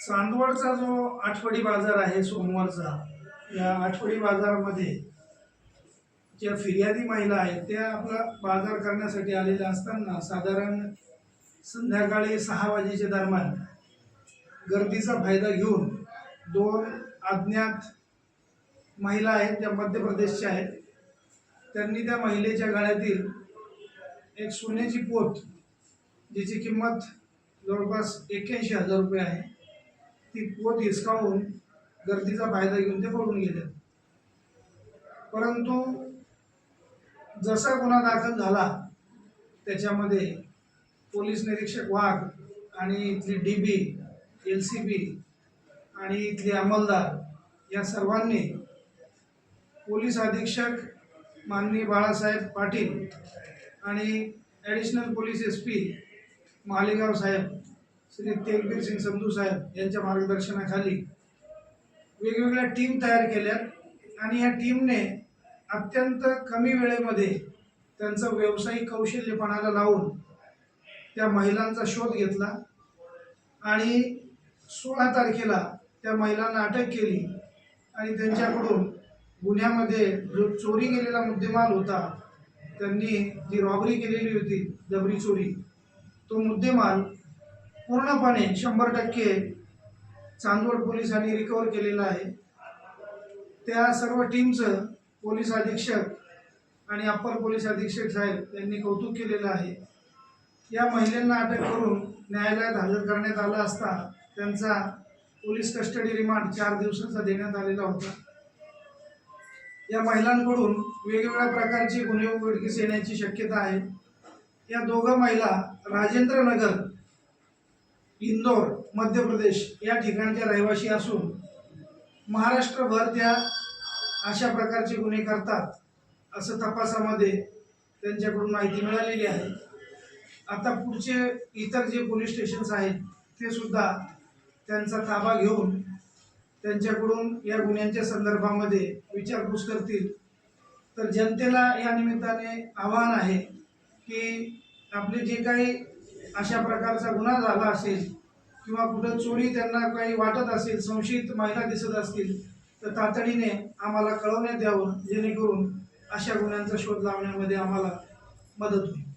चांदवडचा जो आठवडी बाजार आहे सोमवारचा या आठवडी बाजारामध्ये ज्या फिर्यादी महिला आहेत त्या आपला बाजार करण्यासाठी आलेल्या असताना साधारण संध्याकाळी सहा वाजेच्या दरम्यान गर्दीचा फायदा घेऊन दोन अज्ञात महिला आहेत त्या मध्य प्रदेशच्या आहेत. त्यांनी त्या महिलेच्या गळ्यातील एक सोन्याची पोत जिची किंमत जवळपास एक्क्याऐंशी हजार रुपये आहे ती पोत हिसकावून गर्दीचा फायदा घेऊन ते पळून गेले. परंतु जसा गुन्हा दाखल झाला त्याच्यामध्ये पोलीस निरीक्षक वाघ आणि इथली D B L C B आणि इथले अंमलदार या सर्वांनी पोलीस अधीक्षक माननीय बाळासाहेब पाटील आणि additional police S P Malegaon साहेब श्री तेगबीर सिंग संधू साहेब यांच्या मार्गदर्शनाखाली वेगवेगळ्या टीम तयार केल्या आणि या टीमने अत्यंत कमी वेळेमध्ये त्यांचं व्यावसायिक कौशल्यपणाला लावून त्या महिलांचा शोध घेतला आणि सोळा तारखेला त्या महिलांना अटक केली आणि त्यांच्याकडून गुन्ह्यामध्ये जो चोरी गेलेला मुद्देमाल होता त्यांनी जी रॉबरी केलेली होती जबरी चोरी तो मुद्देमाल पूर्णपणे शंभर टक्के चांदवड पोलिसांनी रिकवर केलेलं आहे. त्या सर्व टीमचं पोलीस अधीक्षक आणि अप्पर पोलीस अधीक्षक साहेब यांनी कौतुक केलेलं आहे. या महिलांना अटक करून न्यायालयात हजर करण्यात आला असता त्यांचा पोलीस कस्टडी रिमांड चार दिवसांचा देण्यात आलेला होता. या महिलांकडून वेगवेगळ्या प्रकारची गुन्हे उघडकीस येण्याची शक्यता आहे. या दोघं महिला राजेंद्र नगर इंदोर मध्य प्रदेश या ठिकाणच्या रहिवासी असून महाराष्ट्रभर त्या अशा प्रकारचे गुन्हे करतात असं तपासामध्ये त्यांच्याकडून माहिती मिळालेली आहे. आता पुढचे इतर जे पोलीस स्टेशन्स आहेत ते सुद्धा त्यांचा ताबा घेऊन त्यांच्याकडून या गुन्ह्यांच्या संदर्भामध्ये विचारपूस करतील. तर जनतेला या निमित्ताने आव्हान आहे की आपले जे काही अशा प्रकारचा गुन्हा झाला असेल किंवा कुठं चोरी त्यांना काही वाटत असेल संशयित महिला दिसत असतील तर तातडीने आम्हाला कळवण्यात यावं जेणेकरून अशा गुन्ह्यांचा शोध लावण्यामध्ये आम्हाला मदत होईल.